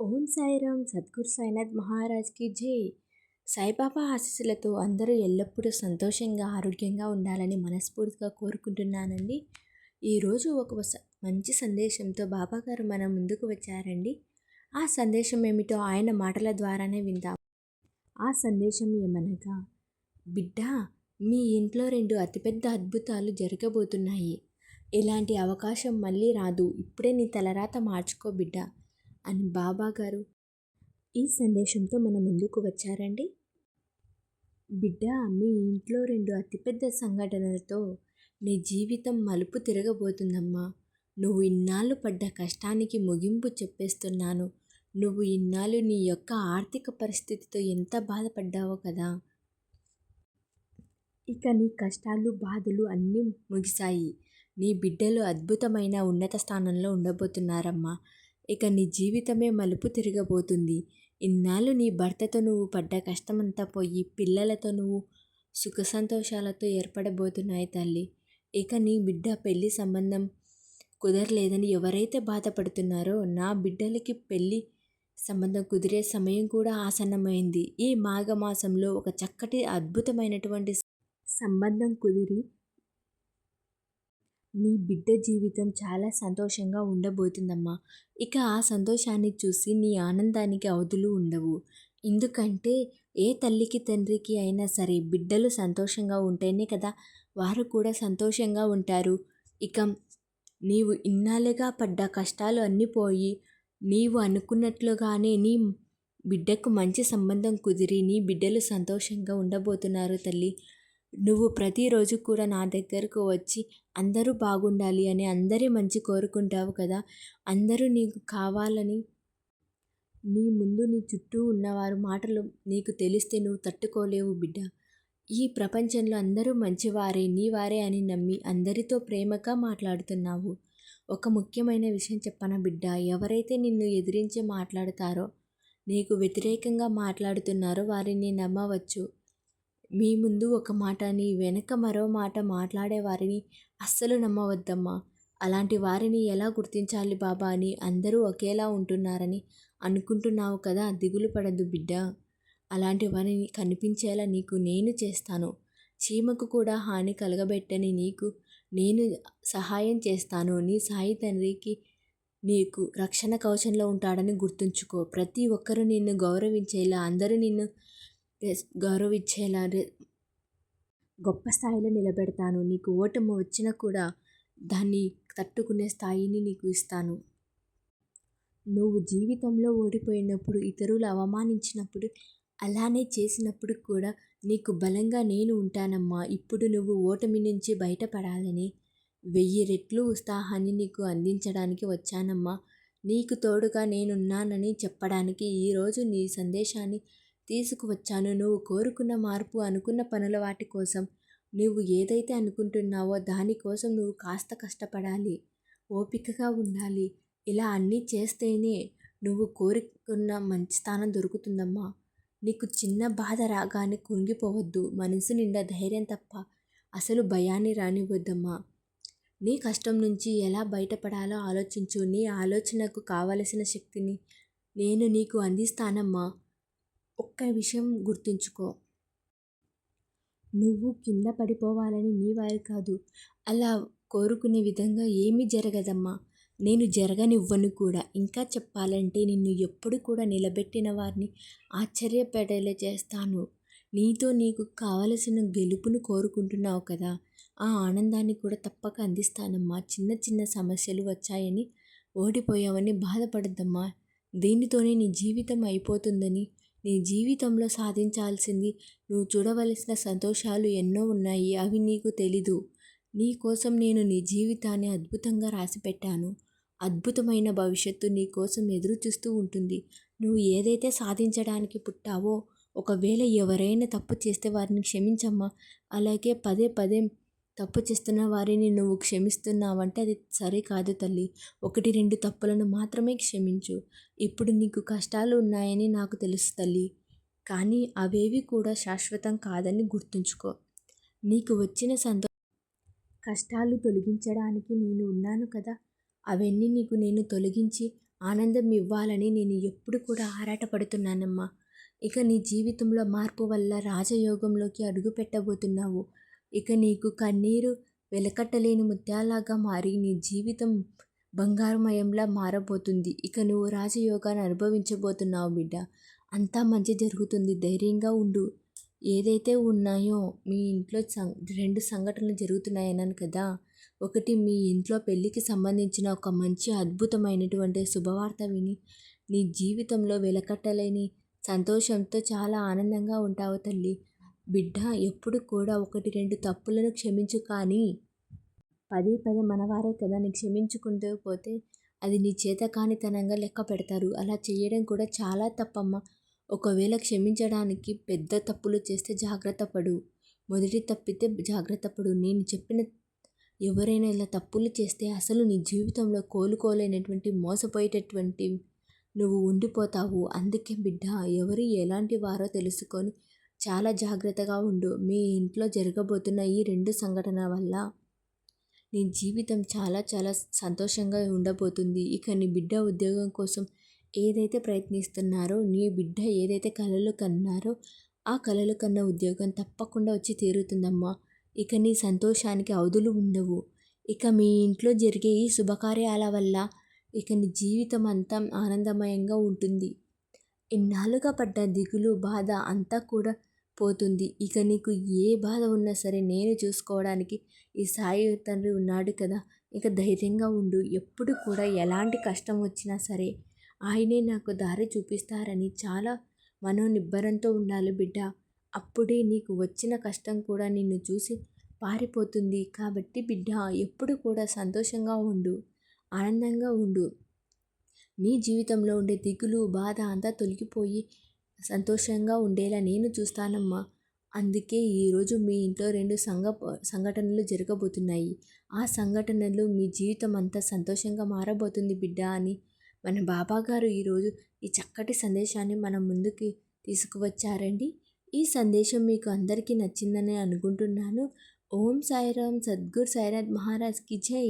ఓం సాయిరామ్ సద్గురు సాయినాథ్ మహారాజ్కి జై. సాయిబాబా ఆశీస్సులతో అందరూ ఎల్లప్పుడూ సంతోషంగా ఆరోగ్యంగా ఉండాలని మనస్ఫూర్తిగా కోరుకుంటున్నానండి. ఈరోజు ఒక మంచి సందేశంతో బాబాగారు మన ముందుకు వచ్చారండి. ఆ సందేశం ఏమిటో ఆయన మాటల ద్వారానే విందాం. ఆ సందేశం ఏమనగా బిడ్డ మీ ఇంట్లో రెండు అతిపెద్ద అద్భుతాలు జరగబోతున్నాయి. ఇలాంటి అవకాశం మళ్ళీ రాదు. ఇప్పుడే నీ తలరాత మార్చుకో బిడ్డ. అని బాబా గారు ఈ సందేశంతో మన ముందుకు వచ్చారండి. బిడ్డ మీ ఇంట్లో రెండు అతిపెద్ద సంఘటనలతో నీ జీవితం మలుపు తిరగబోతుందమ్మా. నువ్వు ఇన్నాళ్ళు పడ్డ కష్టానికి ముగింపు చెప్పేస్తున్నాను. నువ్వు ఇన్నాళ్ళు నీ యొక్క ఆర్థిక పరిస్థితితో ఎంత బాధపడ్డావో కదా. ఇక నీ కష్టాలు బాధలు అన్నీ ముగిశాయి. నీ బిడ్డలు అద్భుతమైన ఉన్నత స్థానంలో ఉండబోతున్నారమ్మా. ఇక నీ జీవితమే మలుపు తిరగబోతుంది. ఇన్నాళ్ళు నీ భర్తతో నువ్వు పడ్డ కష్టమంతా పోయి పిల్లలతో నువ్వు సుఖ సంతోషాలతో ఏర్పడబోతున్నాయి తల్లి. ఇక నీ బిడ్డ పెళ్ళి సంబంధం కుదరలేదని ఎవరైతే బాధపడుతున్నారో నా బిడ్డలకి పెళ్ళి సంబంధం కుదిరే సమయం కూడా ఆసన్నమైంది. ఈ మాఘమాసంలో ఒక చక్కటి అద్భుతమైనటువంటి సంబంధం కుదిరి నీ బిడ్డ జీవితం చాలా సంతోషంగా ఉండబోతుందమ్మా. ఇక ఆ సంతోషాన్ని చూసి నీ ఆనందానికి అవధులు ఉండవు. ఎందుకంటే ఏ తల్లికి తండ్రికి అయినా సరే బిడ్డలు సంతోషంగా ఉంటేనే కదా వారు కూడా సంతోషంగా ఉంటారు. ఇక నీవు ఇన్నాళ్ళుగా పడ్డ కష్టాలు అన్నీ పోయి నీవు అనుకున్నట్లుగానే నీ బిడ్డకు మంచి సంబంధం కుదిరి నీ బిడ్డలు సంతోషంగా ఉండబోతున్నారు తల్లి. నువ్వు ప్రతిరోజు కూడా నా దగ్గరకు వచ్చి అందరూ బాగుండాలి అని అందరి మంచి కోరుకుంటావు కదా. అందరూ నీకు కావాలని నీ ముందు నీ చుట్టూ ఉన్నవారు మాటలు నీకు తెలిస్తే నువ్వు తట్టుకోలేవు బిడ్డ. ఈ ప్రపంచంలో అందరూ మంచివారే నీ వారే అని నమ్మి అందరితో ప్రేమగా మాట్లాడుతున్నావు. ఒక ముఖ్యమైన విషయం చెప్పన బిడ్డ ఎవరైతే నిన్ను ఎదిరించి మాట్లాడతారో నీకు వ్యతిరేకంగా మాట్లాడుతున్నారో వారిని నమ్మవచ్చు. మీ ముందు ఒక మాట నీ వెనక మరో మాట మాట్లాడే వారిని అస్సలు నమ్మవద్దమ్మా. అలాంటి వారిని ఎలా గుర్తించాలి బాబా అని అందరూ ఒకేలా ఉంటున్నారని అనుకుంటున్నావు కదా దిగులు పడద్దు బిడ్డ. అలాంటి వారిని కనిపించేలా నీకు నేను చేస్తాను. చీమకు కూడా హాని కలగబెట్టని నీకు నేను సహాయం చేస్తాను. నీ సాయి తండ్రికి నీకు రక్షణ కవచంలో ఉంటాడని గుర్తుంచుకో. ప్రతి ఒక్కరూ నిన్ను గౌరవించేలా అందరూ నిన్ను గౌరవించేలా గొప్ప స్థాయిలో నిలబెడతాను. నీకు ఓటమి వచ్చినా కూడా దాన్ని తట్టుకునే స్థాయిని నీకు ఇస్తాను. నువ్వు జీవితంలో ఓడిపోయినప్పుడు ఇతరులు అవమానించినప్పుడు అలానే చేసినప్పుడు కూడా నీకు బలంగా నేను ఉంటానమ్మా. ఇప్పుడు నువ్వు ఓటమి నుంచి బయటపడాలని వెయ్యి రెట్లు ఉత్సాహాన్ని నీకు అందించడానికి వచ్చానమ్మా. నీకు తోడుగా నేనున్నానని చెప్పడానికి ఈరోజు నీ సందేశాన్ని తీసుకువచ్చాను. నువ్వు కోరుకున్న మార్పు అనుకున్న పనుల వాటి కోసం నువ్వు ఏదైతే అనుకుంటున్నావో దానికోసం నువ్వు కాస్త కష్టపడాలి. ఓపికగా ఉండాలి. ఇలా అన్నీ చేస్తేనే నువ్వు కోరుకున్న మంచి స్థానం దొరుకుతుందమ్మా. నీకు చిన్న బాధ రాగానే కుంగిపోవద్దు. మనసు నిండా ధైర్యం తప్ప అసలు భయాన్ని రానివ్వద్దమ్మా. నీ కష్టం నుంచి ఎలా బయటపడాలో ఆలోచించు. నీ ఆలోచనకు కావలసిన శక్తిని నేను నీకు అందిస్తానమ్మా. ఒక్క విషయం గుర్తుంచుకో. నువ్వు కింద పడిపోవాలని నీ వారు కాదు. అలా కోరుకునే విధంగా ఏమీ జరగదమ్మా. నేను జరగనివ్వను కూడా. ఇంకా చెప్పాలంటే నిన్ను ఎప్పుడు కూడా నిలబెట్టిన వారిని ఆశ్చర్యపడేలా చేస్తాను. నీతో నీకు కావలసిన గెలుపును కోరుకుంటున్నావు కదా. ఆ ఆనందాన్ని కూడా తప్పక అందిస్తానమ్మా. చిన్న చిన్న సమస్యలు వచ్చాయని ఓడిపోయావని బాధపడద్దమ్మా. దీనితోనే నీ జీవితం అయిపోతుందని నీ జీవితంలో సాధించాల్సింది నువ్వు చూడవలసిన సంతోషాలు ఎన్నో ఉన్నాయి అవి నీకు తెలీదు. నీ కోసం నేను నీ జీవితాన్ని అద్భుతంగా రాసిపెట్టాను. అద్భుతమైన భవిష్యత్తు నీ కోసం ఎదురు చూస్తూ ఉంటుంది. నువ్వు ఏదైతే సాధించడానికి పుట్టావో ఒకవేళ ఎవరైనా తప్పు చేస్తే వారిని క్షమించమ్మా. అలాగే పదే పదే తప్పు చేస్తున్న వారిని నువ్వు క్షమిస్తున్నావంటే అది సరే కాదు తల్లి. ఒకటి రెండు తప్పులను మాత్రమే క్షమించు. ఇప్పుడు నీకు కష్టాలు ఉన్నాయని నాకు తెలుసు తల్లి. కానీ అవేవి కూడా శాశ్వతం కాదని గుర్తుంచుకో. నీకు వచ్చిన సంతో కష్టాలు తొలగించడానికి నేను ఉన్నాను కదా. అవన్నీ నీకు నేను తొలగించి ఆనందం ఇవ్వాలని నేను ఎప్పుడు కూడా ఆరాటపడుతున్నానమ్మా. ఇక నీ జీవితంలో మార్పు వల్ల రాజయోగంలోకి అడుగు పెట్టబోతున్నావు ఇక నీకు కన్నీరు వెలకట్టలేని ముత్యాలాగా మారి నీ జీవితం బంగారుమయంలా మారబోతుంది. ఇక నువ్వు రాజయోగాన్ని అనుభవించబోతున్నావు బిడ్డ. అంతా మంచి జరుగుతుంది. ధైర్యంగా ఉండు. ఏదైతే ఉన్నాయో మీ ఇంట్లో సం రెండు సంఘటనలు జరుగుతున్నాయన్నాను కదా. ఒకటి మీ ఇంట్లో పెళ్ళికి సంబంధించిన ఒక మంచి అద్భుతమైనటువంటి శుభవార్త విని నీ జీవితంలో వెలకట్టలేని సంతోషంతో చాలా ఆనందంగా ఉంటావు తల్లి. బిడ్డ ఎప్పుడు కూడా ఒకటి రెండు తప్పులను క్షమించు కానీ. పదే పదే మనవారే కదా నీ క్షమించుకుంటూ పోతే అది నీ చేతకానితనంగా లెక్క పెడతారు. అలా చేయడం కూడా చాలా తప్పమ్మా. ఒకవేళ క్షమించడానికి పెద్ద తప్పులు చేస్తే జాగ్రత్త పడు. మొదటి తప్పితే జాగ్రత్త పడు. నేను చెప్పిన ఎవరైనా ఇలా తప్పులు చేస్తే అసలు నీ జీవితంలో కోలుకోలేనటువంటి మోసపోయేటటువంటి నువ్వు ఉండిపోతావు. అందుకే బిడ్డ ఎవరు ఎలాంటి వారో తెలుసుకొని చాలా జాగ్రత్తగా ఉండు. మీ ఇంట్లో జరగబోతున్న ఈ రెండు సంఘటన వల్ల నీ జీవితం చాలా చాలా సంతోషంగా ఉండబోతుంది. ఇక నీ బిడ్డ ఉద్యోగం కోసం ఏదైతే ప్రయత్నిస్తున్నారో నీ బిడ్డ ఏదైతే కలలు కన్నారో ఆ కలలు కన్న ఉద్యోగం తప్పకుండా వచ్చి తీరుతుందమ్మా. ఇక నీ సంతోషానికి అవధులు ఉండవు. ఇక మీ ఇంట్లో జరిగే ఈ శుభకార్యాల వల్ల ఇక నీ జీవితం అంతా ఆనందమయంగా ఉంటుంది. ఇన్నాళ్ళుగా పడ్డ దిగులు బాధ అంతా కూడా పోతుంది. ఇక నీకు ఏ బాధ ఉన్నా సరే నేను చూసుకోవడానికి ఈ సాయి తండ్రి ఉన్నాడు కదా ఇక ధైర్యంగా ఉండు. ఎప్పుడు కూడా ఎలాంటి కష్టం వచ్చినా సరే ఆయనే నాకు దారి చూపిస్తారని చాలా మనోనిబ్బరంతో ఉండాలి బిడ్డ. అప్పుడే నీకు వచ్చిన కష్టం కూడా నిన్ను చూసి పారిపోతుంది. కాబట్టి బిడ్డ ఎప్పుడు కూడా సంతోషంగా ఉండు. ఆనందంగా ఉండు. నీ జీవితంలో ఉండే దిగులు బాధ అంతా తొలగిపోయి సంతోషంగా ఉండేలా నేను చూస్తానమ్మా. అందుకే ఈరోజు మీ ఇంట్లో రెండు సంఘ సంఘటనలు జరగబోతున్నాయి. ఆ సంఘటనలు మీ జీవితం అంతా సంతోషంగా మారబోతుంది బిడ్డ అని మన బాబాగారు ఈరోజు ఈ చక్కటి సందేశాన్ని మన ముందుకి తీసుకువచ్చారండి. ఈ సందేశం మీకు అందరికీ నచ్చిందని అనుకుంటున్నాను. ఓం సాయిరామ్ సద్గురు సాయినాథ్ మహారాజ్కి జై.